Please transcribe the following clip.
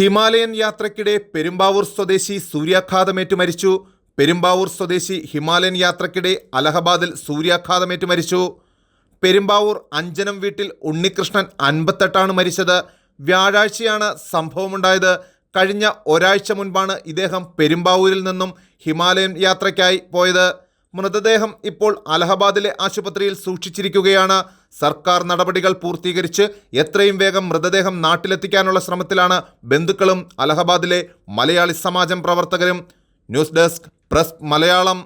Himalayan യാത്രയ്ക്കിടെ പെരുമ്പാവൂർ സ്വദേശി സൂര്യാഘാതമേറ്റു മരിച്ചു. പെരുമ്പാവൂർ സ്വദേശി ഹിമാലയൻ യാത്രയ്ക്കിടെ അലഹബാദിൽ സൂര്യാഘാതമേറ്റു മരിച്ചു. പെരുമ്പാവൂർ അഞ്ചനം വീട്ടിൽ ഉണ്ണികൃഷ്ണൻ അൻപത്തെട്ടാണ് മരിച്ചത്. വ്യാഴാഴ്ചയാണ് സംഭവമുണ്ടായത്. കഴിഞ്ഞ ഒരാഴ്ച മുൻപാണ് ഇദ്ദേഹം പെരുമ്പാവൂരിൽ നിന്നും ഹിമാലയൻ യാത്രയ്ക്കായി പോയത്. മൃതദേഹം ഇപ്പോൾ അലഹബാദിലെ ആശുപത്രിയിൽ സൂക്ഷിച്ചിരിക്കുകയാണ്. സർക്കാർ നടപടികൾ പൂർത്തീകരിച്ച് എത്രയും വേഗം മൃതദേഹം നാട്ടിലെത്തിക്കാനുള്ള ശ്രമത്തിലാണ് ബന്ധുക്കളും അലഹബാദിലെ മലയാളി സമാജം പ്രവർത്തകരും. News desk press Malayalam.